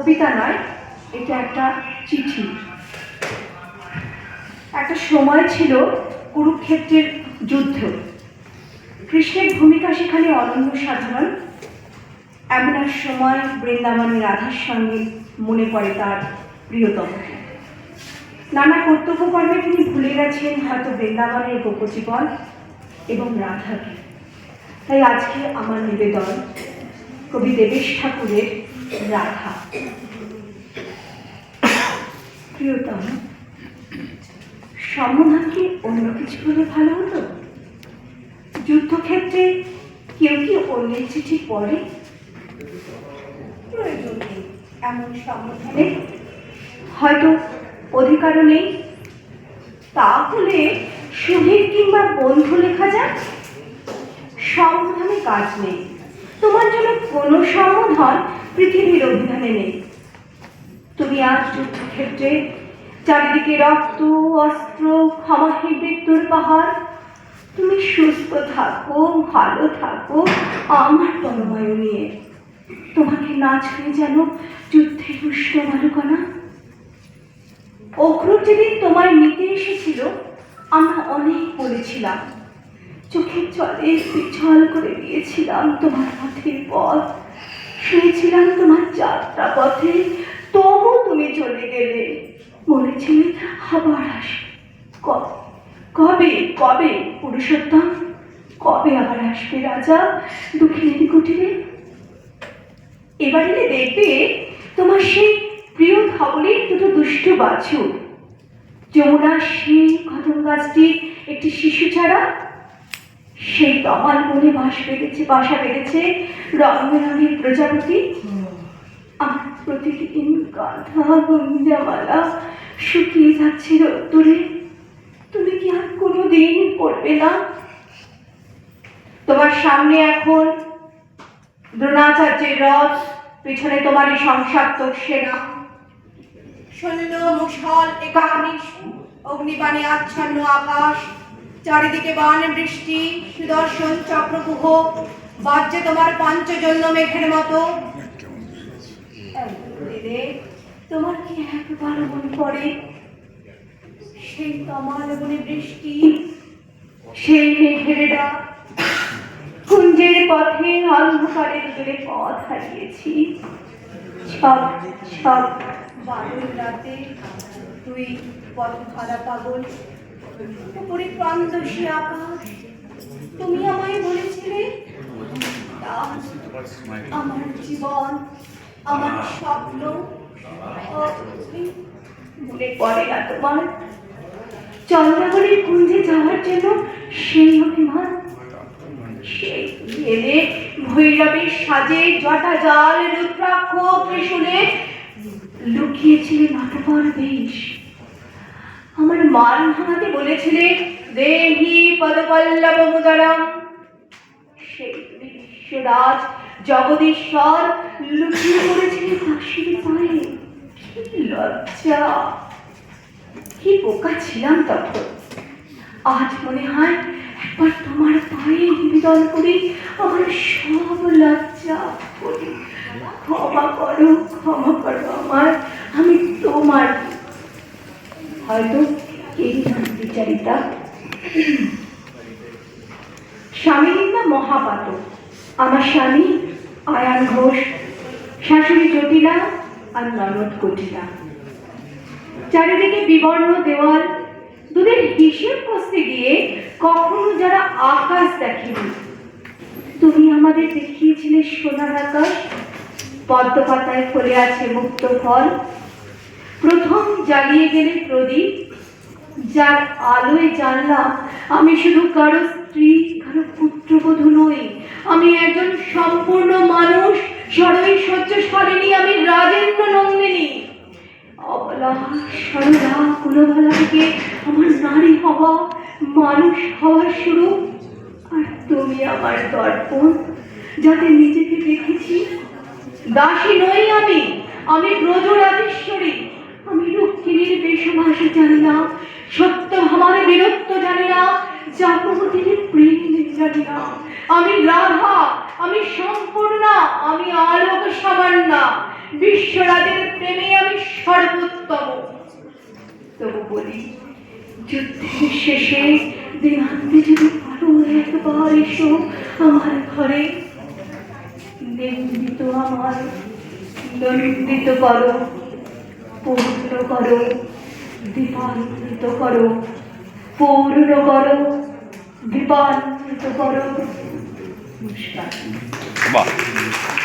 কবিতা নয়, এটা একটা চিঠি। একটা সময় ছিল কুরুক্ষেত্রের যুদ্ধ। কৃষ্ণের ভূমিকা সেখানে অনন্য সাধারণ। এমন এক সময় বৃন্দাবনে রাধার সঙ্গে মনে পড়ে তার প্রিয়তমকে নানা কর্তব্য কর্মে তিনি ভুলে গেছেন হয়তো বৃন্দাবনের গোপজীবন এবং রাধাকে। তাই আজকে আমার নিবেদন কবি দেবেশ ঠাকুরের রাধা। প্রিয়তম সমাধান কি অন্য কিছু হলে ভালো হতো? যুদ্ধক্ষেত্রে কেউ কি অন্যের চিঠি পড়ে? প্রয়োজন নেই এমন সমাধানে হয়তো অধিকারও নেই। তাহলে শহীদ কিংবা বন্ধু লেখা যাক? সমাধানে কাজ নেই। তোমার জন্য কোনো সমাধান পৃথিবীর অভিধানে নেই। তুমি আজ যুদ্ধক্ষেত্রে চারিদিকে রক্ত, অস্ত্র, ক্ষমাহীন মৃত্যুর পাহাড়, তুমি সুস্থ থাকো, ভালো থাকো, আমার তন্ময় নিয়ে। তোমাকে না ছুঁয়ে যেন যুদ্ধের উষ্ণ বালুকণা অক্রুর যেদিন তোমায় নিতে এসেছিল, আমরা অনেক বলেছিলাম। চোখের জলে পিছল করে দিয়েছিলাম তোমার পথের পথ। শুনেছিলাম তোমার যাত্রা পথে। তবু তুমি চলে গেলে। বলেছিলে আবার আসবে। কবে? কবে? পুরুষোত্তম, কবে আবার আসবে রাজা দক্ষিণের কুটিরে এবার দেখবে তোমার সেই প্রিয় ধবলের দুটো দুষ্টু বাছুর। যমুনার সেই কদম গাছটি, একটি শিশু ছাড়া সেই তমাল বনে বাস বেঁধেছে, বাসা বেঁধেছে রং বেরঙের প্রজাপতি আমার প্রতিদিন গাধা গঞ্জামালা শুকিয়ে যাচ্ছে রোদ্দুরে। তুমি কি আর কোনো দিন পড়বে না? তোমার সামনে এখন দ্রোণাচার্যের রথ, পিছনে তোমারই সংসাপ্তক সেনা সৈন্য মুসল একাগ্নিশ অগ্নিবাণী আচ্ছন্ন আকাশ চারিদিকে বান, বৃষ্টি, সুদর্শন চক্রপুহ বাজছে তোমার পঞ্চজন্য মেঘের মতো। তোমার কি একবার মনে পড়ে সেই তমাল বনে বৃষ্টি, সেই মেঘের ডাক। কুঞ্জের পথে অন্ধকারের দূরে পথ হারিয়েছি। সব সব বাদল রাতে তুই পথ হারা পাগল। উপরে প্রান্তসী আকাশ তুমি আমায় বলেছিলে? আমার জীবন, আমার স্বপ্ন মনে তোমার। কুঞ্জে যাওয়ার জন্য সেই এলে ভৈরবের সাজে জটা জাল, রুদ্রাক্ষ ত্রিশূলে লুকিয়েছিলে নটবর বেশ আমার মান ভাঙাতে বলেছিলে, দেহি পদপল্লব মুদারাম সেই বিশ্বরাজ জগদীশ্বর লুকিয়ে পড়েছিলে দাসীর পায়ে। লজ্জা। কি বোকা ছিলাম তখন। আজ মনে হয় একবার তোমার পায়ে নিবেদন করি, আমার সব লজ্জা করি ক্ষমা করো ক্ষমা করো আমার, আমি তোমার হয়তো এই বিচারিতা। স্বামীর নাম মহাপাত? আমার স্বামী, আয়ান ঘোষ, শাশুড়ি জটিলা আর ননদ কটিলা চারিদিকে বিবর্ণ দেওয়াল দুধের হিসেব কষতে গিয়ে কখনো যারা আকাশ দেখেনি। তুমি আমাদের দেখিয়েছিলে সোনার আকাশ পদ্ম পাতায় ফলে আছে মুক্ত ফল। প্রথম জ্বালিয়ে গেলে প্রদীপ, যার আলোয় জানলাম, আমি শুধু কারও স্ত্রী, কারও পুত্রবধূ নই, আমি একজন সম্পূর্ণ মানুষ, সরই সহ্য সরেনি আমি রাজেন্দ্র নন্দিনী। অবলা, সরলা কুলবালা থেকে আমার নারী হওয়া, মানুষ হওয়া শুরু। আর তুমি আমার দর্পণ, যাতে নিজেকে দেখেছি। দাসী নই আমি আমি ব্রজ রাজেশ্বরী আমি বেশমাসে জানি না, সত্য আমার বীরত্ব জানি না জাগবতীর প্রেম জানি না। আমি রাধা, আমি সম্পূর্ণা, আমি আলোক সামান্না। বিশ্বরাজের প্রেমে আমি সর্বোত্তম। তবু বলি, যুদ্ধের শেষে দিনান্তে যদি পারো একবার এসো আমার ঘরে, নিন্দিত আমার নন্দিত করো, পূর্ণ করো। দীপান্বিত করো। পূর্ণ করো। দীপান্বিত করো। নমস্কার।